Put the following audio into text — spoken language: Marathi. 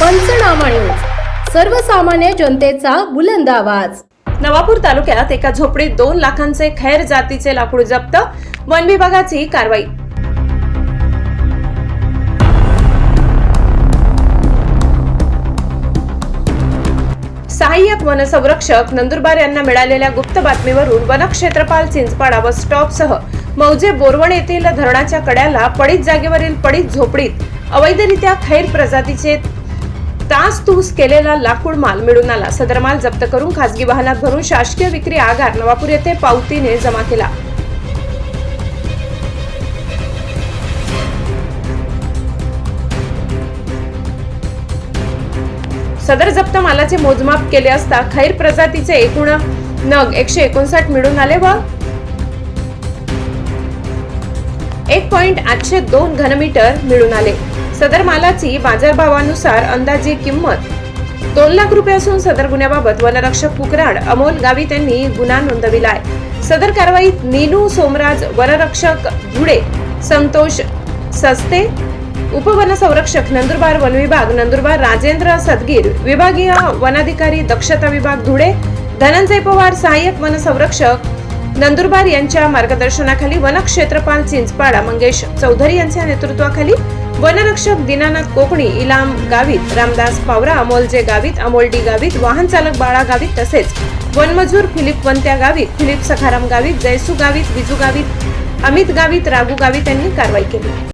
पंचनामा न्यूज सर्वसामान्य जनतेचा बुलंद आवाज. नवापूर तालुक्यात एका झोपडीत दोन लाखांचे खैर जातीचे लाकूड जप्त. वन विभागाची कारवाई. सहाय्यक वनसंरक्षक नंदुरबार यांना मिळालेल्या गुप्त बातमीवरून वनक्षेत्रपाल चिंचपाडा व स्टॉपसह मौजे बोरवण येथील धरणाच्या कड्याला पडीत जागेवरील पडीत झोपडीत अवैधरित्या खैर प्रजातीचे तास तूस केलेला लाकूड माल मिळून आला. सदर माल जप्त करून खासगी वाहनात भरून शासकीय विक्री आगार नवापूर येथे पावतीने जमा केला. सदर जप्त मालाचे मोजमाप केले असता खैर प्रजातीचे एकूण नग एकशे एकोणसाठ मिळून आले व एक पॉइंट आठशे दोन घनमीटर मिळून आले. सदर मालाची बाजारभावानुसार अंदाजे किंमत दोन लाख रुपये असून सदर गुन्ह्याबाबत वनरक्षक कुकराड अमोल गावित यांनी गुन्हा नोंदविलाय सदर कारवाईत नीनू सोमराज वनरक्षक धुळे संतोष सस्ते उपवन संरक्षक नंदुरबार वन विभाग नंदुरबार राजेंद्र सदगीर विभागीय वनाधिकारी दक्षता विभाग धुळे धनंजय पवार सहाय्यक वन संरक्षक नंदुरबार यांच्या मार्गदर्शनाखाली वनक्षेत्रपाल चिंचपाडा मंगेश चौधरी यांच्या नेतृत्वाखाली वनरक्षक दीनानाथ कोकणी इलाम गावित रामदास पावरा अमोलजे गावित अमोलडी गावित वाहन चालक बाळा गावित तसेच वनमजूर फिलिप वंत्या गावित फिलिप सखाराम गावित जयसू गावित विजू गावित अमित गावित रागू गावित यांनी कारवाई केली.